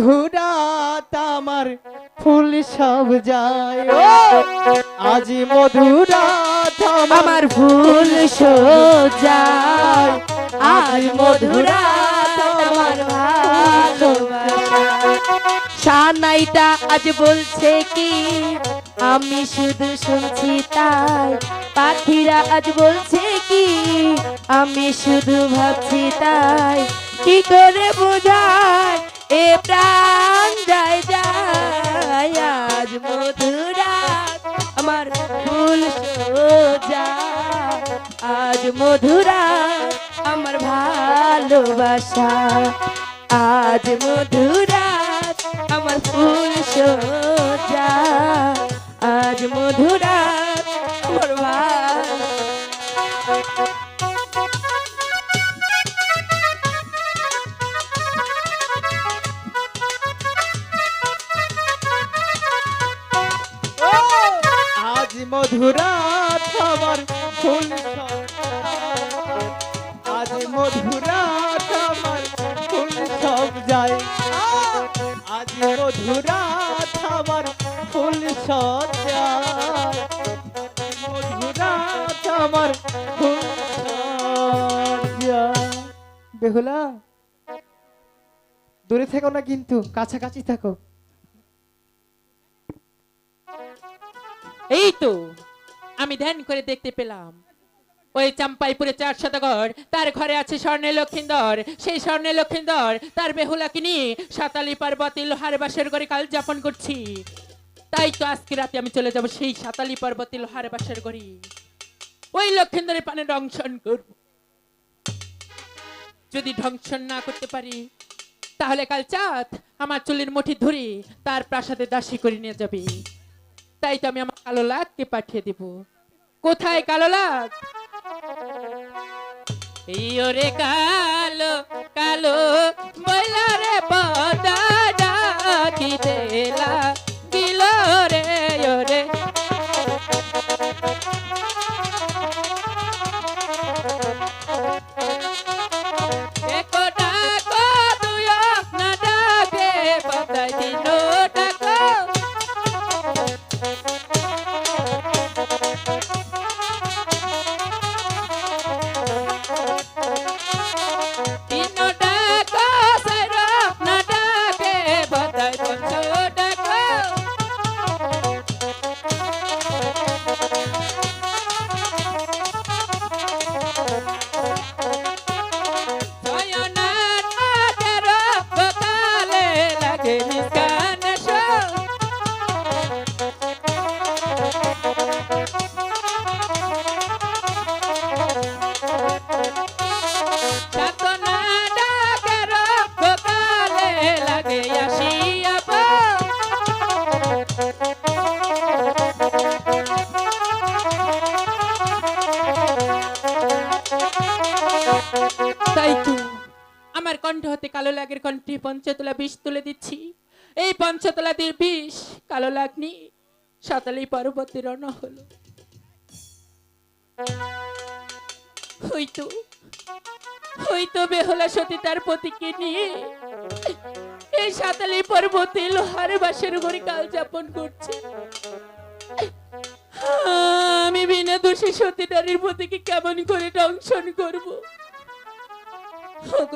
মধুরাত আমার ফুল সব যায়। আজ মধুরাত আমার ফুল সোজায় আজ মধুরাত আমার সানাইটা আজ বলছে কি আমি শুধু শুনছি তাই। পাখিরা আজ বলছে কি আমি শুধু ভাবছি তাই। কি করে বোঝায়? এ প্রাণ যায় যায়, আজ মধুরাত আমার ফুল সোজা। আজ মধুরাত আমার ভালোবাসা। আজ মধুরাত আমার ফুল সোজা। আজ মধুরাত আমার ভালো মধুরাত আমার ফুল আজ মধুরাত আমার ফুল সব যায়। আজ মধুরাত আমার ফুল সব যায়। মধুরাত আমার ফুল সব যায়। বেহুলা, দূরে থেকো না কিন্তু, কাছাকাছি থাকো। এই তো আমি ধ্যান করে দেখতে পেলাম। ওই চাম্পাইপুরে চার শতকর তার ঘরে আছে স্বর্ণের লক্ষিন্দর। সেই স্বর্ণের লক্ষিন্দর, তার বেহুলাকে নিয়ে সাতালি পর্বতে লোহার বাসের ঘরে কাল যাপন করছি। তাই তো আজকে রাতে আমি চলে যাব সেই সাতালি পর্বতে লোহার বাসের ঘরে। ওই লক্ষিন্দরের পানে দংশন করব। যদি ধ্বংসন না করতে পারি, তাহলে কাল চাঁদ আমার চুলের মুঠি ধরে তার প্রাসাদে দাসী করে নিয়ে যাবে। তাই তো আমি কালো লাখকে পাঠিয়ে দিব? কোথায় কালো লাখ এই ওরে কালো কালো কালো লাগের কণ্ঠে পঞ্চতলা বিষ তুলে দিচ্ছি। এই পঞ্চতলা দিয়ে বিষ কালো লাগনি, সাতালি পর্বতে রওনা হলো। বেহলা সতী তার পতিকে নিয়ে। এই সাতালি পর্বতে লোহার বাসের ঘরে কাল যাপন করছে। আমি বিনা দোষী সতী নারীর পতিকে কেমন করে দংশন করব?